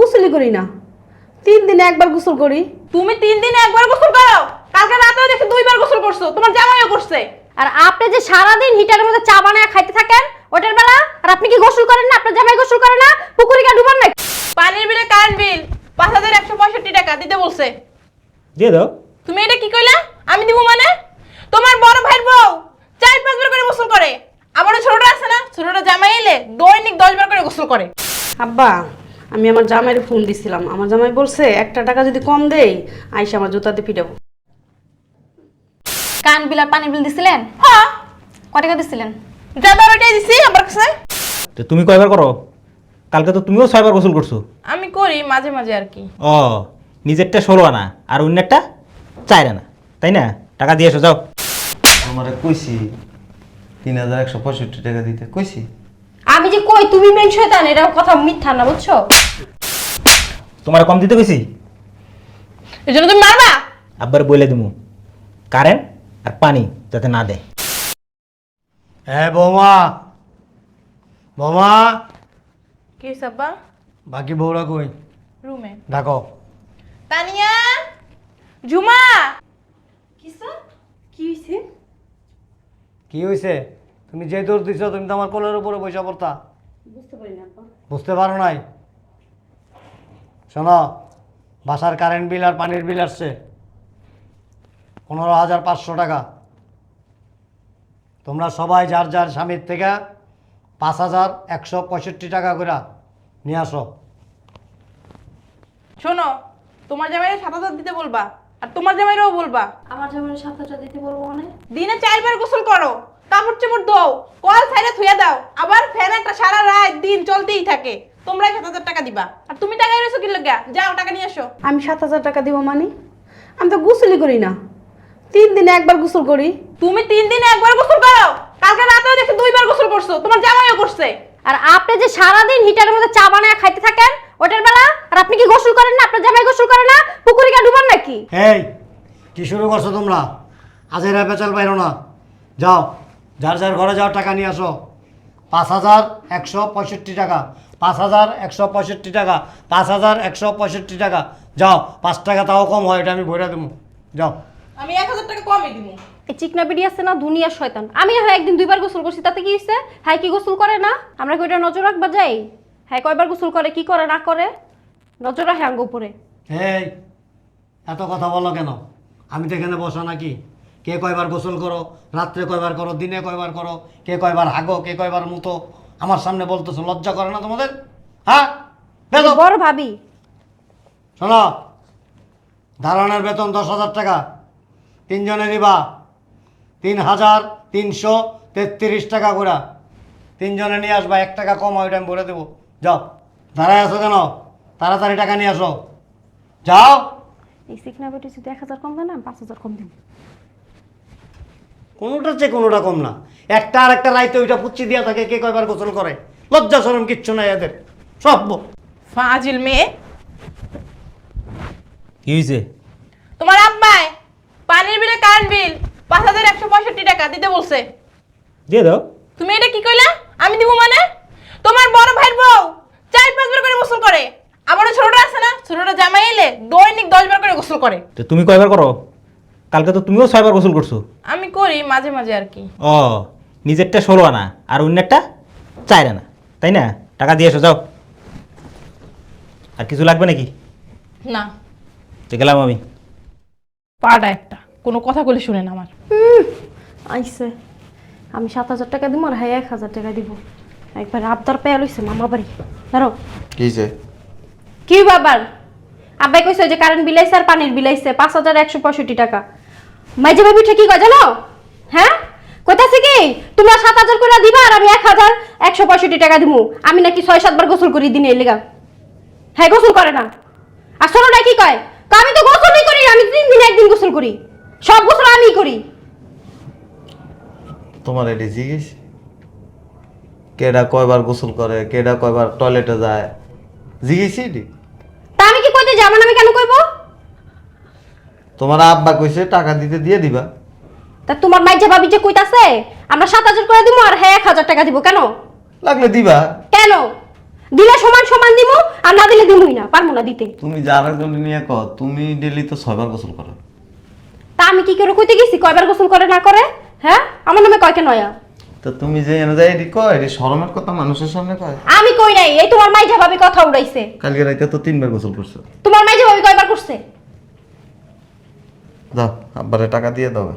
গোসলই করি না। তিন দিনে একবার গোসল করি। তুমি তিন দিনে একবার গোসল করো? কালকে রাতেও দেখি দুইবার গোসল করছ তোমার জামাইও করছে। আর আপনি যে সারাদিন হিটারের মধ্যে চা বানায় খাইতে থাকেন ওটার বেলা? আর আপনি কি গোসল করেন না? আপনার জামাই গোসল করে না? পুকুরে গা ডুবান না পানির বিলে কারেন্ট বিল পাঁচ হাজার একশো পঁয়ষট্টি টাকা দিতে বলছে। দিয়ে দাও। তুমি এটা কি কইলা? আমি দিব মানে? তোমার বড় ভাইয়ের বউ চার পাঁচবার করে গোসল করে। আমার ওই ছোটটা আছে না ছোটটা জামাই এলে দৈনিক দশ বার করে গোসল করে। আব্বা আমি আমার জামাইয়ের ফোন দিছিলাম। আমার জামাই বলছে একটা টাকা যদি কম দেই আইসা আমার জুতাতে পিটাবো কান বিল আর পানি বিল দিছিলেন? হ্যাঁ কয় টাকা দিছিলেন? যাবার ওইটাই দিছি আমার কাছে। তো তুমি কয়বার করো? কালকে তো তুমিও ছয়বার গোসল করছ। আমি করি মাঝে মাঝে আর কি। ও নিজেরটা ষোলো আনা আর অন্যেরটা চার আনা তাই না? টাকা দিয়ে এসো যাও। তোমারে কইছি তিন হাজার একশো পঁয়ষট্টি টাকা দিতে কইছি? আমি যে কই তুমি মেন শয়তান এটা কথা মিথ্যা না বুঝছ? তোমার কম দিতে গেছি এই জন্য তুমি মারবা? আব্বার বলে দিমু। কারেন্ট আর পানি যাতে না দেয়। হ্যাঁ বৌমা বৌমা। কি সাব্বা বাকি বউরা কই? রুমে। ডাকো। তানিয়া? ঝুমা কি হয়েছে কি হয়েছে তুমি যে দৌড় দিছো তুমি তো আমার কোলের উপরে বসে পড়তা। বুঝতে পারি না বুঝতে পারো নাই? শোনো বাসার কারেন্ট বিল আর পানির বিল আসছে। পনেরো হাজার পাঁচশো টাকা। তোমরা সবাই যার যার স্বামীর থেকে পাঁচ হাজার একশো পঁয়ষট্টি টাকা করে নিয়ে আসো। শোনো তোমার জামাইরে সাত হাজার দিতে বলবা। আর তোমার জামাইরেও বলবা। আমার জামাইয়ের সাত হাজার দিতে বলব মানে? দিনে চারবার গোসল করো। কাপড় চোপড় দাও কল সাইডে থুয়ে দাও। আবার ফ্যান একটা সারা রাত দিন চলতেই থাকে। তোমরাই সাত হাজার টাকা দিবা। আর তুমি টাকা এনেছো কি লাগা যাও টাকা নিয়ে এসো আমি সাত হাজার টাকা দিব মানে? আমি তো গোসলই করি না। তিন দিনে একবার গোসল করি। তুমি তিন দিনে একবার গোসল করো? কালকে রাতেও দেখি দুইবার গোসল করছ। তোমার জামাইও করছে। আর আপনি যে সারাদিন হিটারের মধ্যে চা বানায় খাইতে থাকেন ওটার বেলা আর আপনি কি গোসল করেন না? আপনার জামাই গোসল করে না? পুকুরে গা ডুবান নাকি? এই কি শুরু করছ তোমরা? আজের বেচাল পাইরো না। যাও যার যার ঘরে যাও টাকা নিয়ে আসো। পাঁচ হাজার একশো পঁয়ষট্টি টাকা পাঁচ হাজার একশো পঁয়ষট্টি টাকা পাঁচ হাজার একশো পঁয়ষট্টি টাকা। যাও পাঁচ টাকা তাও কম হয় এটা আমি ভরে দেবো। যাও। আমি এক হাজার টাকা কমই দিব। এই চিকনা বিড়ি আছে না দুনিয়ার শয়তান। আমি হয় একদিন দুইবার গোসল করছি তাতে কি হয়েছে হ্যাঁ কি গোসল করে না? আমরা কি ওটা নজর রাখবা যাই? হ্যাঁ কয়বার গোসল করে কি করে না করে? নজর রাখে আঙ্গ উপরে। এই এত কথা বলো কেন? আমি তো এখানে বসা নাকি? কে কয়বার গোসল করো? রাত্রে কয়বার করো? দিনে কয়বার করো? কে কয়বার হাগো? কে কয়বার মুতো? আমার সামনে বলতেছো লজ্জা করে না তোমাদের? হ্যাঁ? বেরো। বড় ভাবি। শোনো দালানের বেতন দশ হাজার টাকা। তিনজনে দিবা তিন হাজার তিনশো তেত্রিশ টাকা করে। তিনজনে নিয়ে আসবা এক টাকা কম হয় ওইটা আমি বলে দেবো। যাও। দাঁড়ায় আসো কেন? তাড়াতাড়ি টাকা নিয়ে আসো। যাও। এই চিকনা বিড়ি যদি এক হাজার কম দেয় না পাঁচ হাজার কম দিন কোনোটার চেয়ে কোনোটা কম না। একটা আর একটা রাইতে ওইটা পুচ্ছি দিয়া থাকে কে কয়বার গোসল করে? লজ্জা সরম কিচ্ছু নাই এদের। সব ফাজিল মেয়ে। কি হয়েছে তোমার আব্বাই পানির বিলে কারেন্ট বিল পাঁচ হাজার একশো পঁয়ষট্টি টাকা দিতে বলছে। দিয়ে দাও। তুমি এটা কি কইলা আমি দিব মানে তোমার বড় ভাইয়ের বউ চার পাঁচবার করে গোসল করে আমার ওই ছোটটা আছে না ছোটটা জামাই এলে দৈনিক দশ বার করে। তো তুমি কয়বার করো? কালকে তো তুমিও ছয়বার গোসল করছ। আমি করি মাঝে মাঝে আর কি। ও নিজেরটা ষোলো আনা আর অন্যেরটা চার আনা তাই না? টাকা দিয়ে এসো যাও। আর কিছু লাগবে নাকি? না। তো গেলাম আমি। পাটা একটা কোনো কথা বলে শুনে না আমার। আইসে। আমি সাত হাজার টাকা দিব আর হ্যাঁ এক হাজার টাকা দিব। একবার আবদার পেয়ে লইছে মামা বাড়ি ধরো। কি যে? কি বাবার আব্বাই কইছে যে কারেন্ট বিলাইছে আর পানির বিলাইছে পাঁচ হাজার একশো পঁয়ষট্টি টাকা। মাইজে ভাবি ঠিকই কয় জানো? হ্যাঁ? কোথাছে কি? তোমরা সাত হাজার করে দিবা আর আমি এক হাজার একশো পঁয়ষট্টি টাকা দিব আমি নাকি ছয় সাতবার গোসল করি দিনে এলেগা হ্যাঁ গোসল করে না। আর শোনো না কি কয়? আমি তো গোসলই করি আমি তিন দিনে একদিন গোসল করি। সব গোসল আমিই করি। তোমার এটি জিজ্ঞেস? কেডা কয়বার গোসল করে কেডা কয়বার টয়লেটে যায়? জিজ্ঞেসি এটি। তা আমি কি কইতে যাব না আমি কেন কইবো? তোমার আব্বা কইছে টাকা দিতে দিয়ে দিবা। তা তোমার মাইজে ভাবি যে কইতাছে আমরা সাত হাজার করে দিব আর হ্যাঁ এক হাজার টাকা দিব কেন? লাগলে দিবা। কেন? দিলে সমান সমান দিমু আর না দিলে দিমুই না পারব না দিতে। তুমি যার একজন নিয়ে কর তুমি ডেলি তো ছয়বার গোসল করো। তা আমি কি করে কইতে গেছি কয়বার গোসল করে না করে? হ্যাঁ? আমার নামে কয়কে নয়া তো তুমি যে এনে যাই এটি কয় এটি শরমের কথা মানুষের সামনে কয়? আমি কই নাই এই তোমার মাইজা ভাবি কথা উড়াইছে। কালকে রাইতে তো তিনবার গোসল করছ। তোমার মাইজা ভাবি কয়বার করছে? দাও আব্বারে টাকা দিয়ে দাও।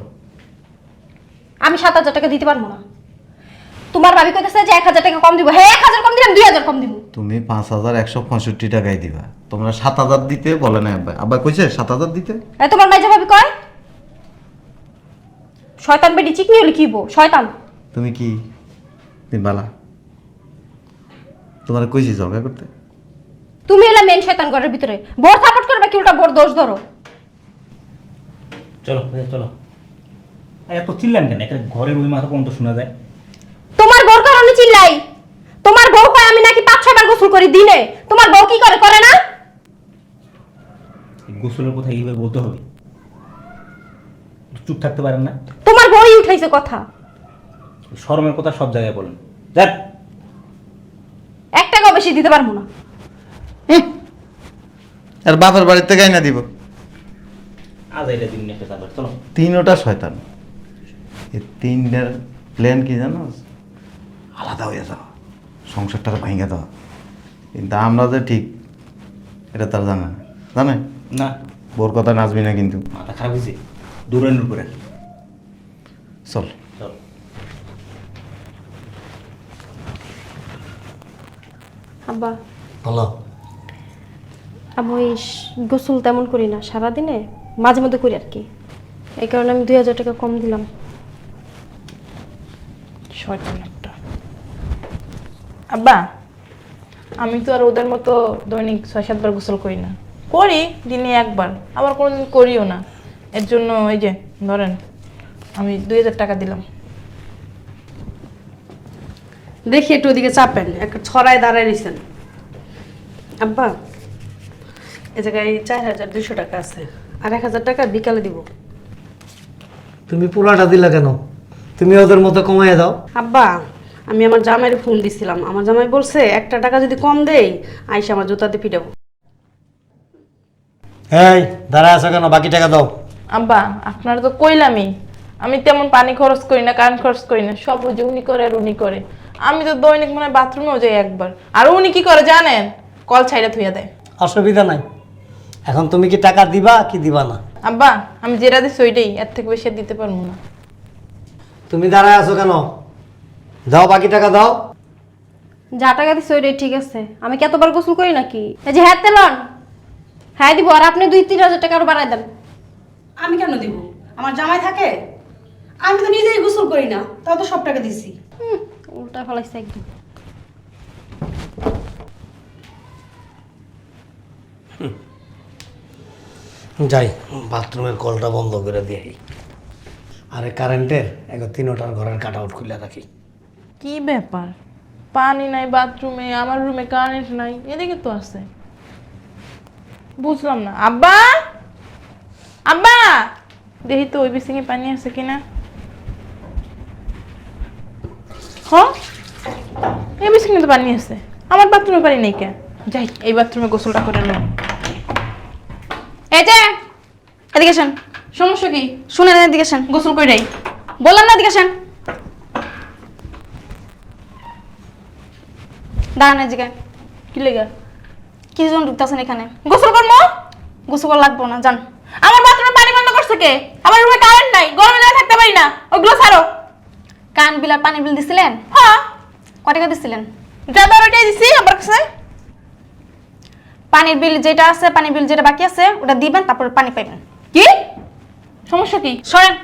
আমি সাত হাজার টাকা দিতে পারব না। তোমার ভাবি কইতেছে যে এক হাজার টাকা কম দিব। হ্যাঁ এক হাজার কম দিলাম দুই হাজার কম দিব। তুমি পাঁচ হাজার একশো পঁয়ষট্টি টাকায় দিবা। তোমরা সাত হাজার দিতে বলে না আব্বা। আব্বা কইছে সাত হাজার দিতে? এই তোমার মাইজা ভাবি কয়? শয়তান বেটি চিকনি হলে কি বো শয়তান। তুমি কি দিনবালা তোমার কইছি ঝগড়া করতে। তুমি এলা মেন শয়তান ঘরের ভিতরে। বোর সাপোর্ট করবে কি উল্টা বোর দোষ ধরো। চলো চলো। এই এত চিল্লান কেন? একটা ঘরের ওই মাথা পর্যন্ত শোনা যায়। তোমার বউর কারণে চিল্লাই। তোমার বউ কয় আমি নাকি পাঁচ ছয়বার গোসল করি দিনে। তোমার বউ কি করে? করে না? গোসলের কথা এইভাবে বলতে হবে। চুপ থাকতে পারেন না। তোমার বউই উঠাইছে কথা। শরমের কথা সব জায়গায় বলেন। যাক। এক টাকাও বেশি দিতে পারব না। আর বাপের বাড়ির থেকে না দিব। আজ এটা দিন একটা তারপর চলো। তিনোটা শয়তান। এই তিনটার প্ল্যান কি জানো? আলাদা হয়ে যাওয়া। সংসারটা ভেঙে দেওয়া। কিন্তু আমরা যে ঠিক এটা তার জানে না। জানে? না। বোর কথা নাচবি না কিন্তু। মাথা খারাপ হয়েছে দূরের উপরে চল। আব্বা। হলো আমি ওই গোসল তেমন করি না সারাদিনে মাঝে মধ্যে করি আর কি। এই কারণে আমি দুই হাজার টাকা কম দিলাম। শয়তান একটা। আব্বা আমি তো আর ওদের মতো দৈনিক ছয় সাতবার গোসল করি না। করি দিনে একবার আবার কোনোদিন করিও না। এর জন্য এই যে ধরেন আমি দুই হাজার টাকা দিলাম। দেখি একটু ওদিকে চাপেন একটা ছড়ায় দাঁড়ায় রয়েছেন আব্বা এ জায়গায় চার হাজার দুশো টাকা আছে আর এক হাজার টাকা বিকালে দিব। তুমি পুরাটা দিলা কেন? তুমি ওদের মতো কমাইয়া দাও। আব্বা আমি আমার জামাইয়ের ফোন দিছিলাম। আমার জামাই বলছে একটা টাকা যদি কম দেই আইসা আমার জুতাতে পিটাবো। এই দাঁড়ায় আছো কেন? বাকি টাকা দাও। আব্বা আপনার তো কইলামই আমি তেমন পানি খরচ করি না কারেন্ট খরচ করি না সব উনি করে আর উনি করে। আমি তো দৈনিক মনে হয় বাথরুমেও যাই একবার। আর উনি কি করে জানেন? কল ছাইড়া থুইয়া দেয়। অসুবিধা নাই। এখন তুমি কি টাকা দিবা কি দিবা না? আব্বা আমি যেটা দিচ্ছি ওইটাই এর থেকে বেশি আর দিতে পারব না। তুমি দাঁড়ায় আছো কেন? দাও বাকি টাকা দাও। যা টাকা দিচ্ছে ওইটাই ঠিক আছে। আমি কি এতবার গোসল করি নাকি? এই যে হ্যাঁ তেলন। হ্যাঁ দিব আর আপনি দুই তিন হাজার টাকা আরও বাড়াই দেন। আমি কেন দিব? আমার জামাই থাকে। আমি তো নিজেই গোসল করি না তাও তো সব টাকা দিছি। উল্টা ফেলাইছে একদম। যাই বাথরুমের কলটা বন্ধ করে দিয়ে আরে কারেন্টের এক তিনোটার ঘরের কাট আউট খুলে রাখি। কি ব্যাপার? পানি নাই বাথরুমে আমার রুমে কারেন্ট নাই এদিকে তো আছে। বুঝলাম না। আব্বা! আব্বা! দেখি তো ওই বিসিঙে পানি আছে কিনা। হ্যাঁ এই বিসিঙে তো পানি আছে। আমার বাথরুমে পানি নেই কেন? যাই, এই বাথরুমে গোসলটা করে নেব এই এদিকে আসেন। সমস্যা কি? শুনেন এদিকে আসেন। গোসল করে যাই বললাম না, এদিকে আসেন। দাঁড়ান এদিকে। কি লেগা? কি জন ঢুকতেছেন এখানে। গোসল করব? গোসল করা লাগবো না, যান। আমার বাথরুমে পানি বন্ধ করছে কে? আমার রুমে কারেন্ট নাই, গরমে থাকতে পারি না। ওগুলো ছাড়ো। কান বিল আর পানি বিল দিছিলেন? হ্যাঁ ক টাকা দিছিলেন? যাবার ওইটাই দিছি আমার কাছে। পানির বিল যেটা আছে পানির বিল যেটা বাকি আছে ওটা দিবেন তারপর পানি পাইবেন। কি? সমস্যা কি? সরেন।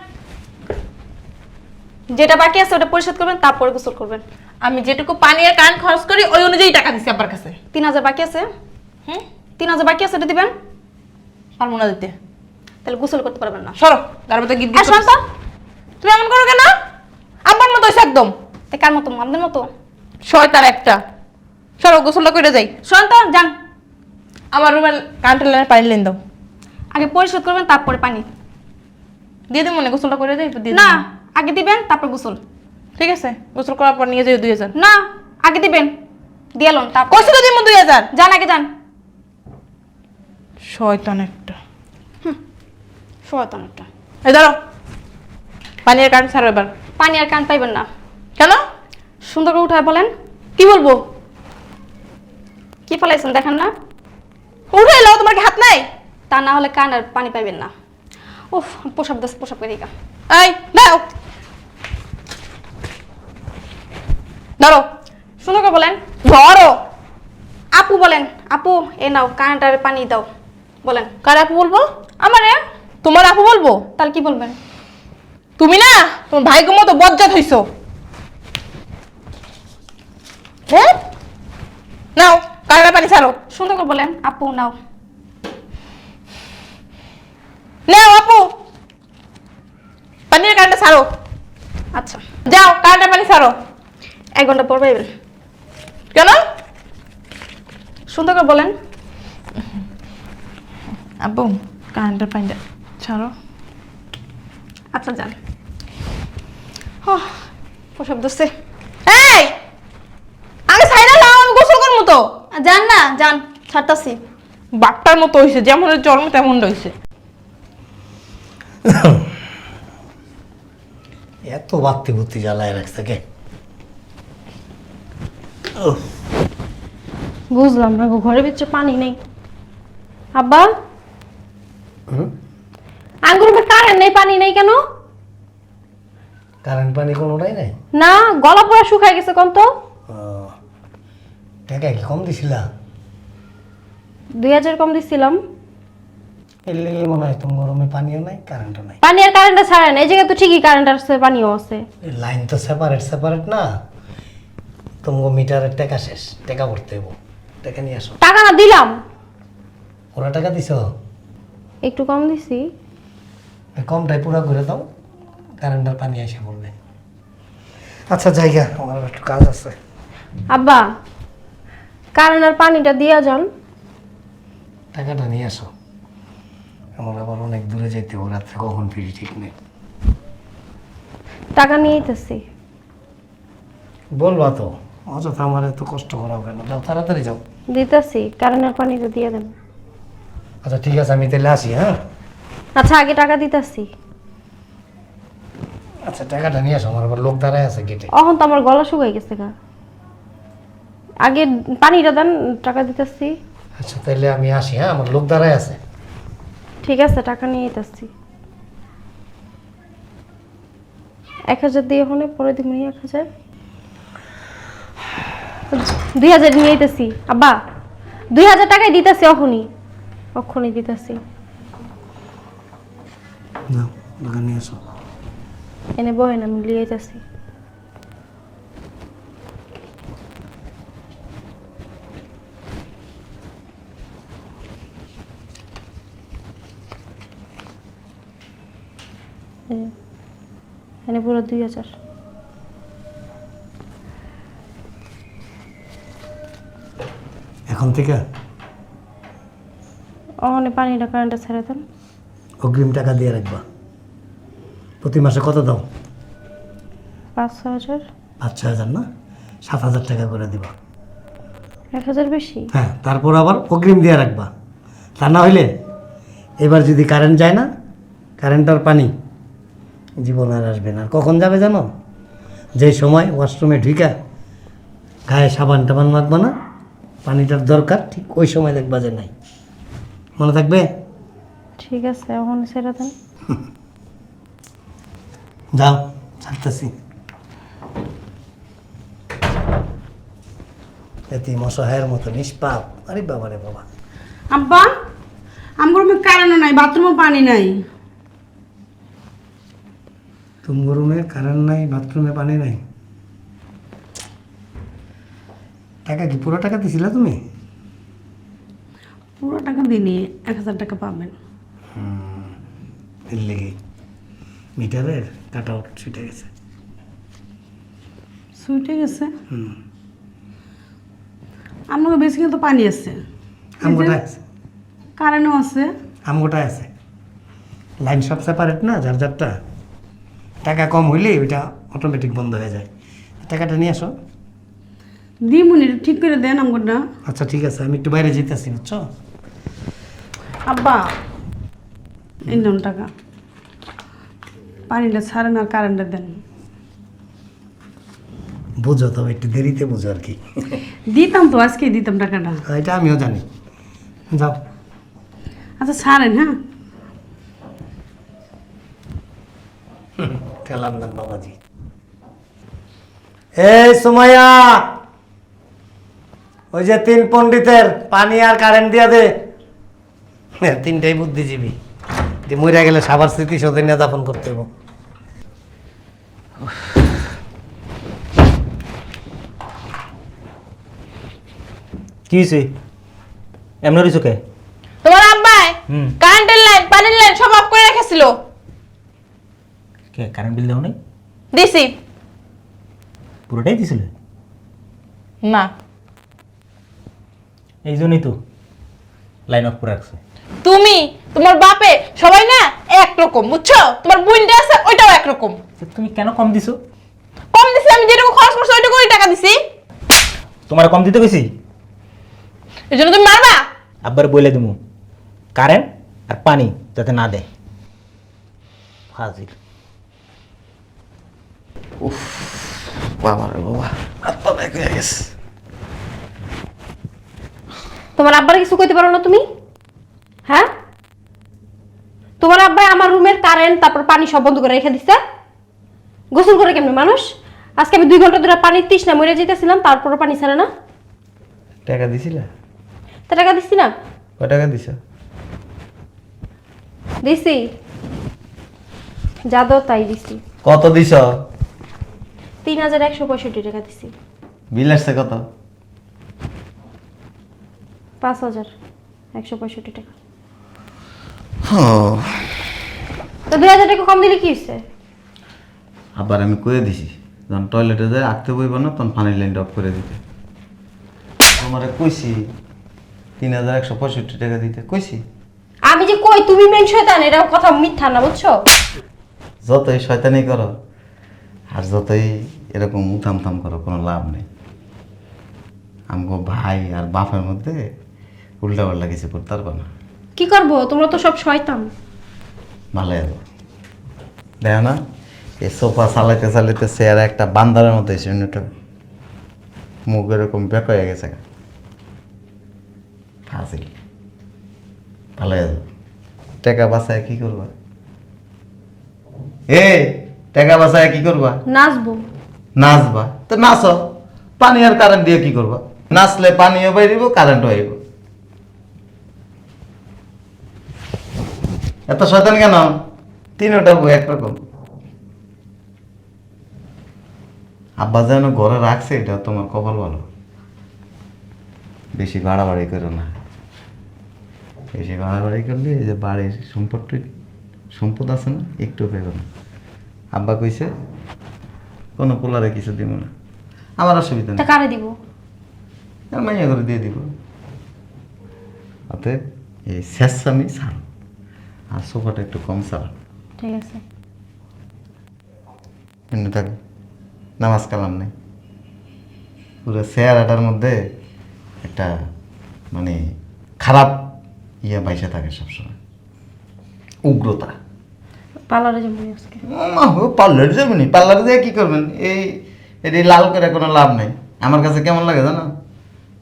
যেটা বাকি আছে ওটা পরিশোধ করবেন তারপরে গোসল করবেন। আমি যেটুকু পানি আর কারেন্ট খরচ করি ওই অনুযায়ী টাকা দিছি আমার কাছে। তিন হাজার বাকি আছে? হুম? তিন হাজার বাকি আছে ওটা দিবেন? পারব না দিতে। তাহলে গোসল করতে পারবেন না। সরো তার মধ্যে গিট তুমি এমন করো কেন? আব্বার মতো হইছে একদম। তে কার মতো? আমাদের মতো? শয়তান একটা। সরো গোসলটা করে যাই। শোন তো যান। আমার রুমের কারেন্টের লাইনের পানি লেন দাও। আগে পরিশোধ করবেন তারপরে পানি। দিয়ে দিই মনে গোসলটা করে যাই দিয়ে না আগে দিবেন তারপর গোসল। ঠিক আছে গোসল করার পর নিয়ে যাই দুই হাজার। না আগে দিবেন দিয়ে লোন তারপর। কইছিল দিমু দুই হাজার। যান আগে যান। শয়তান একটা। শয়তান একটা। এই ধরো। পানির কারেন্ট ছাড়ো এবার। পানি আর কান পাইবেন না। কেন? সুন্দর করে উঠায় বলেন। কি বলব? কি ফেলাইছেন দেখেন না। উঠে এলো তোমার কি হাত নাই? তা না হলে কান আর পানি পাইবেন না। উফ পোশাক দাস পোশাক করে দিকা এই দাও ধরো। সুন্দর করে বলেন। ধরো। আপু বলেন আপু এ নাও কারেন্ট আর পানি দাও। বলেন। কার আপু বলব? আমারে। তোমার আপু বলব? তাহলে কি বলবেন? তুমি না তোমার ভাইগো মতো বজ্জাত হইছো। হ্যাঁ নাও কারেন্টের পানি ছাড়ো। সুন্দর করে বলেন আপু নাও। নাও আপু। পানির কারেন্টটা ছাড়ো। আচ্ছা। যাও কারেন্টের পানি ছাড়ো। এক ঘণ্টা পর পাইবেন। কেন? সুন্দর করে বলেন। আপু কারেন্টের পানিটা ছাড়ো। আচ্ছা যান। পোশাক দোষে এই আগে সাইডা লাও আমি গোসল করব তো। যান না যান ছাড়তাছি। বাট্টার মতো হইছে যেমন জন্ম তেমন রইছে। এত বাত্তি বুত্তি জ্বালায় রাখছে কে? বুঝলাম না গো, ঘরের ভিতরে পানি নেই। আব্বা? আঙ্গুর কারেন্ট নেই পানি নেই কেন? কারেন্ট পানি কোনোটাই নাই? না গলা পুরা শুকায় গেছে কোন তো। টাকা কি কম দিছিলা? দুই হাজার কম দিছিলাম। এর লেগে মনে হয় তোমার গরমে পানিও নাই কারেন্টও নাই। পানি আর কারেন্টটা ছাড়ে না এই জায়গায় তো ঠিকই কারেন্ট আসছে পানিও আছে। লাইন তো সেপারেট সেপারেট না? তোমার মিটারের টাকা শেষ টাকা ভরতে হইব টাকা নিয়ে আসো। টাকা না দিলাম। ওরা টাকা দিছো? একটু কম দিছি। কমটাই পুরো করে দাও। কারেন্টের পানি এসে বলবে আচ্ছা জায়গা। আমার একটু কাজ আছে। আব্বা কারেন্ট আর পানিটা দিয়া যান। টাকাটা নিয়ে আসো। আমার আবার অনেক দূরে যেতে হবে রাত্রে কখন ফিরি ঠিক নেই। টাকা নিয়েইতেছি বলবা তো। অযথা আমার এত কষ্ট করাও কেন? যাও তাড়াতাড়ি যাও। দিতেছি কারেন্ট আর পানিটা দিয়ে দেন। আচ্ছা ঠিক আছে আমি তাহলে আসি হ্যাঁ? আচ্ছা আগে টাকা দিতেছি। আচ্ছা টাকাটা নিয়ে আসো আমার আবার লোক দাঁড়ায় আছে গেটে এখন তো আমার গলা শুকাই গেছে গা। আগে পানিটা দেন টাকা দিতেছি। আচ্ছা তাহলে আমি আসি হ্যাঁ? আমার লোক দাঁড়ায় আছে। ঠিক আছে টাকা নিয়ে যেতেছি এক হাজার দিয়ে ওখানে পরে দিব এক হাজার দুই হাজার নিয়ে যেতেছি আব্বা দুই হাজার টাকাই দিতেছি অখনই অখনই দিতেছি। যাও টাকা নিয়ে আসো। এনে বহেন আমি লিয়ে যেতেছি এনে পুরো দুই হাজার। এখন থেকে? ওখানে পানিটা কারেন্টটা ছেড়ে দেন। অগ্রিম টাকা দিয়ে রাখবা। প্রতি মাসে কত দাও? পাঁচ ছ হাজার। পাঁচ ছ হাজার না? সাত হাজার টাকা করে দিবা। এক হাজার বেশি? হ্যাঁ তারপর আবার অগ্রিম দিয়ে রাখবা। তা না হইলে এবার যদি কারেন্ট যায় না কারেন্ট আর পানি জীবন আর আসবে না। আর কখন যাবে জানো? যে সময় ওয়াশরুমে ঢুকা গায়ে সাবান টাবান মাখবা না পানিটার দরকার ঠিক ওই সময় দেখবা যে নাই। মনে থাকবে? ঠিক আছে এখন ছেড়ে দেন। যাও ছাড়তেছি। এতে মশাহের মতো নিষ্পাপ। আরে বাবা রে বাবা। আব্বা আমার রুমে কারেন্টও নাই বাথরুমও পানি নাই। তুমি রুমে কারেন্ট নাই বাথরুমে পানি নাই। টাকা কি পুরো টাকা দিছিলা তুমি? পুরো টাকা দিনই এক হাজার টাকা পাবেন। এর লেগে মিটারের কাট আউট ছুটে গেছে। সুইটে গেছে? আপনাকে বেশি কিন্তু পানি আছে। আমগোটা আছে। কারেন্টও আছে। আমগোটা আছে। লাইন সব সেপারেট না যার যারটা। টাকা কম হইলে ওইটা অটোমেটিক বন্ধ হয়ে যায়। টাকাটা নিয়ে আসো। দিমুনি ঠিক করে দেন আমগোটা। আচ্ছা ঠিক আছে আমি একটু বাইরে যেতেছি বুঝছ? আব্বা এই টাকা। পানিটা ছাড়েন আর কারেন্টটা দেন। বুঝো তবে একটু দেরিতে বুঝো আর কি। দিতাম তো আজকে দিতাম টাকাটা। এটা আমিও জানি। যাও। আচ্ছা ছাড়েন হ্যাঁ? খেলাম না বাবাজি। এই সুমাইয়া! ওই যে তিন পণ্ডিতের পানি আর কারেন্ট দিয়া দে। হ্যাঁ, তিনটাই বুদ্ধিজীবী। মরে গেলে সাবার স্মৃতি সদিন দাফন করতে হবে কি হয়েছে এমন রয়েছে কে? তোমার আব্বাই হুম। কারেন্টের লাইন পানির লাইন সব অফ করে রেখেছিল। কে কারেন্ট বিল নেই দিছি। পুরোটাই দিছিল? না। এই জন্যই তো লাইন অফ করে রাখছে। তুমি তোমার বাপে সবাই না একরকম বুঝছ? তোমার বোনটা আছে ওইটাও একরকম। তুমি কেন কম দিছো? কম দিছি আমি যেটুকু খরচ করছি ওইটুকুই টাকা দিছি। তোমার কম দিতে গেছি এই জন্য তুমি মারবা? আব্বার বলে দিমু। কারেন্ট আর পানি যাতে না দেয়। হাজির উফ বাবা রে বাবা। পা ব্যাক হয়ে গেছে। তোমার আব্বার কিছু কইতে পারো না তুমি? হ্যাঁ? তোমার আব্বাই আমার রুমের কারেন্ট তারপর পানি সব বন্ধ করে রেখে দিছে। গোসল করে কেমনি মানুষ? আজকে আমি দুই ঘণ্টা ধরে পানি তৃষ্ণা মরে যেতেছিলাম তারপরও পানি ছাড়ে না। টাকা দিছিলে? তা টাকা দিচ্ছি না। কয় টাকা দিছ? দিছি। যা দাও তাই দিছি। কত দিছ? তিন হাজার একশো পঁয়ষট্টি টাকা দিছি। বিল আসছে কত? পাঁচ হাজার একশো পঁয়ষট্টি টাকা। তো দুই হাজার টাকা কম দিলে কি হচ্ছে আবার আমি কয়ে দিছি যখন টয়লেটে যায় আঁকতে বইব না তখন পানির লাইনটা অফ করে দিতে। তোমারে কইছি তিন হাজার একশো পঁয়ষট্টি টাকা দিতে। কইছি? আমি যে কই তুমি মেন শয়তান এটা কথা মিথ্যা না বুঝছ? যতই শয়তানি করো আর যতই এরকম উথাম থাম করো কোনো লাভ নেই। আমগো ভাই আর বাপের মধ্যে উল্টা পাল্টা কিছু করতে পারব না। কি করব? তোমরা তো সব শয়তান। ভালো হবে দেখো না এই সোফা চালাইতে চালাইতে চেয়ার একটা বান্দারের মতো এসে অন্যটা মুখ এরকম বেক হয়ে গেছে ফাজিল। ভালো হবে টাকা বাঁচায় কি করবা? এ টাকা বাঁচায় কি করবা? নাচবো। নাচবা? তো নাচো। পানি আর কারেন্ট দিয়ে কি করবা? নাচলে পানিও বাইরিব কারেন্টও আইব এত শয়তান কেন? তিনটা বই একরকম। আব্বা যেন ঘরে রাখছে এটা তোমার কপাল ভালো। বেশি বাড়াবাড়ি করো না। বেশি বাড়াবাড়ি করলে এই যে বাড়ির সম্পদটি সম্পদ আছে না একটু পেবে না। আব্বা কইছে কোনো পোলারে কিছু দিব না। আমার অসুবিধা নেই। কারে দিব? মাইয়া করে দিয়ে দিব। অতএব এই শেষ আমি ছাড়। আর সোফাটা একটু কম ছাড় ঠিক আছে। এমনি থাকে নামাজ কালাম নেই। পুরো চেহারাটার মধ্যে একটা মানে খারাপ ইয়ে বাইসে থাকে সবসময়। উগ্রতা। পার্লারে যাব আজকে? পার্লারে যাবেনি পার্লারে যেয়ে কি করবেন? এই এটি লাল করে কোনো লাভ নেই। আমার কাছে কেমন লাগে জানো?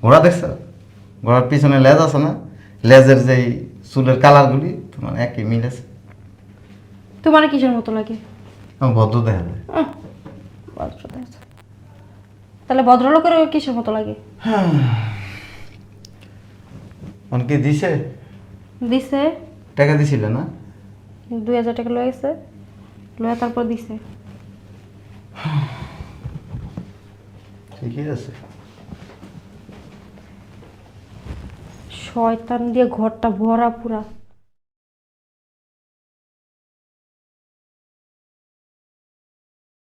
ঘোড়া দেখছ? ঘোড়ার পিছনে লেজ আছে না? লেজের যেই চুলের কালারগুলি তোমার একই মিল আছে। তোমার কিসের মতো লাগে? আমার ভদ্র দেখা যায় আছে। তাহলে ভদ্রলোকের কিসের মতো লাগে? অনেকে দিছে। দিছে? টাকা দিছিল না? দুই হাজার টাকা লয়ে গেছে। লয়ে তারপর দিছে। ঠিকই আছে। শয়তান দিয়ে ঘরটা ভরা পুরা।